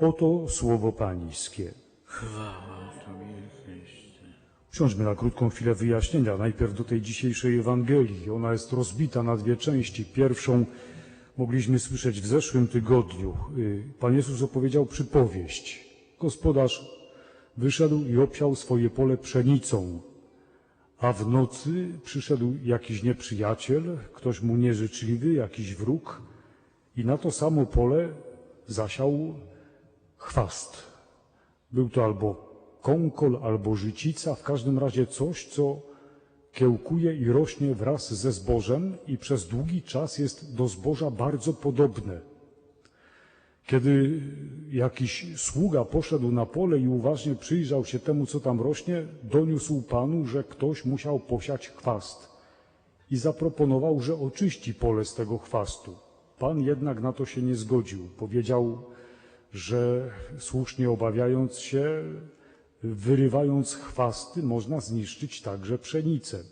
Oto słowo Pańskie. Chwała Tobie, Chryste. Usiądźmy na krótką chwilę wyjaśnienia. Najpierw do tej dzisiejszej Ewangelii. Ona jest rozbita na dwie części. Pierwszą mogliśmy słyszeć w zeszłym tygodniu. Y, Pan Jezus opowiedział przypowieść. Gospodarz wyszedł i obsiał swoje pole pszenicą. A w nocy przyszedł jakiś nieprzyjaciel, ktoś mu nieżyczliwy, jakiś wróg i na to samo pole zasiał chwast. Był to albo kąkol, albo życica, w każdym razie coś, co kiełkuje i rośnie wraz ze zbożem i przez długi czas jest do zboża bardzo podobne. Kiedy jakiś sługa poszedł na pole i uważnie przyjrzał się temu, co tam rośnie, doniósł panu, że ktoś musiał posiać chwast i zaproponował, że oczyści pole z tego chwastu. Pan jednak na to się nie zgodził. Powiedział, że słusznie obawiając się, wyrywając chwasty, można zniszczyć także pszenicę.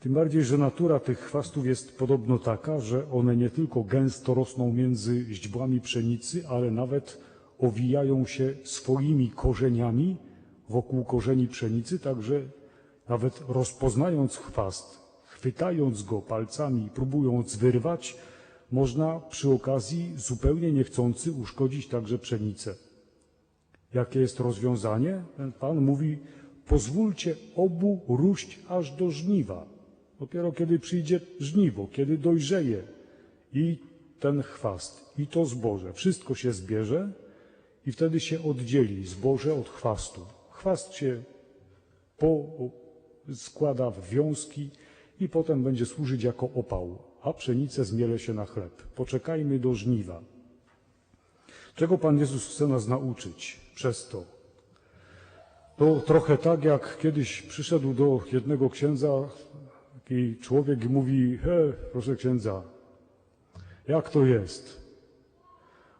Tym bardziej, że natura tych chwastów jest podobno taka, że one nie tylko gęsto rosną między źdźbłami pszenicy, ale nawet owijają się swoimi korzeniami wokół korzeni pszenicy, także nawet rozpoznając chwast, chwytając go palcami, próbując wyrwać, można przy okazji zupełnie niechcący uszkodzić także pszenicę. Jakie jest rozwiązanie? Ten Pan mówi, pozwólcie obu róść aż do żniwa. Dopiero kiedy przyjdzie żniwo, kiedy dojrzeje i ten chwast, i to zboże, wszystko się zbierze i wtedy się oddzieli zboże od chwastu. Chwast się po, składa w wiązki i potem będzie służyć jako opał, a pszenicę zmiele się na chleb. Poczekajmy do żniwa. Czego Pan Jezus chce nas nauczyć przez to? To trochę tak, jak kiedyś przyszedł do jednego księdza taki człowiek i mówi, he, proszę księdza, jak to jest?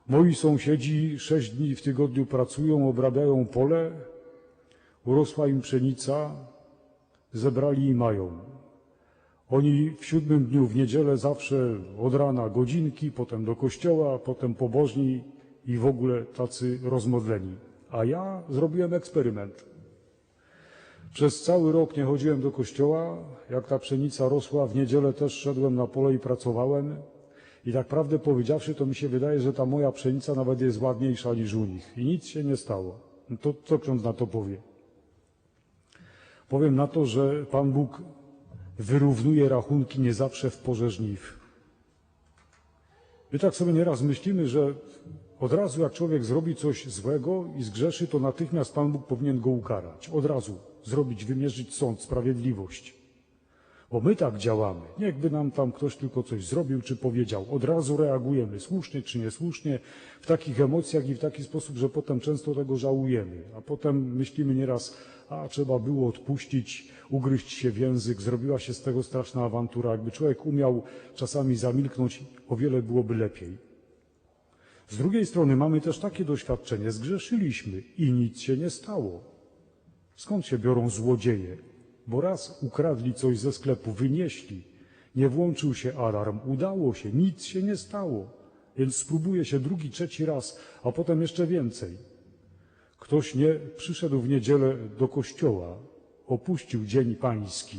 Moi sąsiedzi sześć dni w tygodniu pracują, obrabiają pole, urosła im pszenica, zebrali i mają. Oni w siódmym dniu, w niedzielę zawsze od rana godzinki, potem do kościoła, potem pobożni i w ogóle tacy rozmodleni. A ja zrobiłem eksperyment. Przez cały rok nie chodziłem do kościoła. Jak ta pszenica rosła, w niedzielę też szedłem na pole i pracowałem. I tak prawdę powiedziawszy, to mi się wydaje, że ta moja pszenica nawet jest ładniejsza niż u nich. I nic się nie stało. To co ksiądz na to powie? Powiem na to, że Pan Bóg wyrównuje rachunki nie zawsze w porze żniw. My tak sobie nieraz myślimy, że od razu jak człowiek zrobi coś złego i zgrzeszy, to natychmiast Pan Bóg powinien go ukarać. Od razu zrobić, wymierzyć sąd, sprawiedliwość. Bo my tak działamy. Niechby nam tam ktoś tylko coś zrobił czy powiedział. Od razu reagujemy, słusznie czy niesłusznie, w takich emocjach i w taki sposób, że potem często tego żałujemy. A potem myślimy nieraz, a trzeba było odpuścić, ugryźć się w język, zrobiła się z tego straszna awantura. Jakby człowiek umiał czasami zamilknąć, o wiele byłoby lepiej. Z drugiej strony mamy też takie doświadczenie, zgrzeszyliśmy i nic się nie stało. Skąd się biorą złodzieje? Bo raz ukradli coś ze sklepu, wynieśli, nie włączył się alarm, udało się, nic się nie stało. Więc spróbuje się drugi, trzeci raz, a potem jeszcze więcej. Ktoś nie przyszedł w niedzielę do kościoła, opuścił dzień pański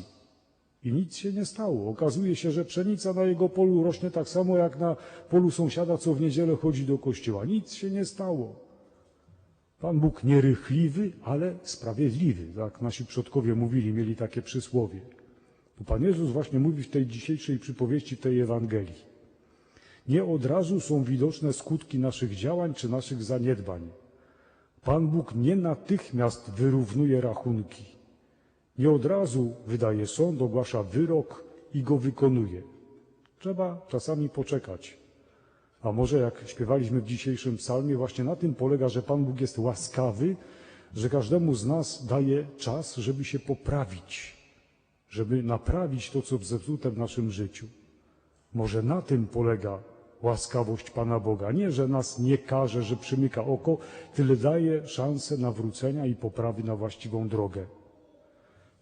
i nic się nie stało. Okazuje się, że pszenica na jego polu rośnie tak samo jak na polu sąsiada, co w niedzielę chodzi do kościoła. Nic się nie stało. Pan Bóg nierychliwy, ale sprawiedliwy. Tak nasi przodkowie mówili, mieli takie przysłowie. To Pan Jezus właśnie mówi w tej dzisiejszej przypowieści, tej Ewangelii. Nie od razu są widoczne skutki naszych działań czy naszych zaniedbań. Pan Bóg nie natychmiast wyrównuje rachunki. Nie od razu wydaje sąd, ogłasza wyrok i go wykonuje. Trzeba czasami poczekać. A może jak śpiewaliśmy w dzisiejszym psalmie, właśnie na tym polega, że Pan Bóg jest łaskawy, że każdemu z nas daje czas, żeby się poprawić, żeby naprawić to, co zepsute w naszym życiu. Może na tym polega łaskawość Pana Boga. Nie, że nas nie każe, że przymyka oko, tyle daje szansę nawrócenia i poprawy na właściwą drogę.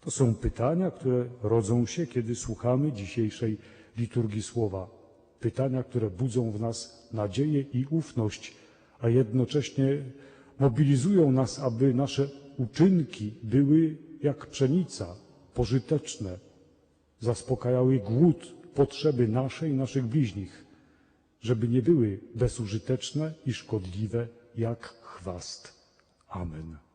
To są pytania, które rodzą się, kiedy słuchamy dzisiejszej liturgii słowa. Pytania, które budzą w nas nadzieję i ufność, a jednocześnie mobilizują nas, aby nasze uczynki były jak pszenica, pożyteczne, zaspokajały głód, potrzeby nasze i naszych bliźnich, żeby nie były bezużyteczne i szkodliwe jak chwast. Amen.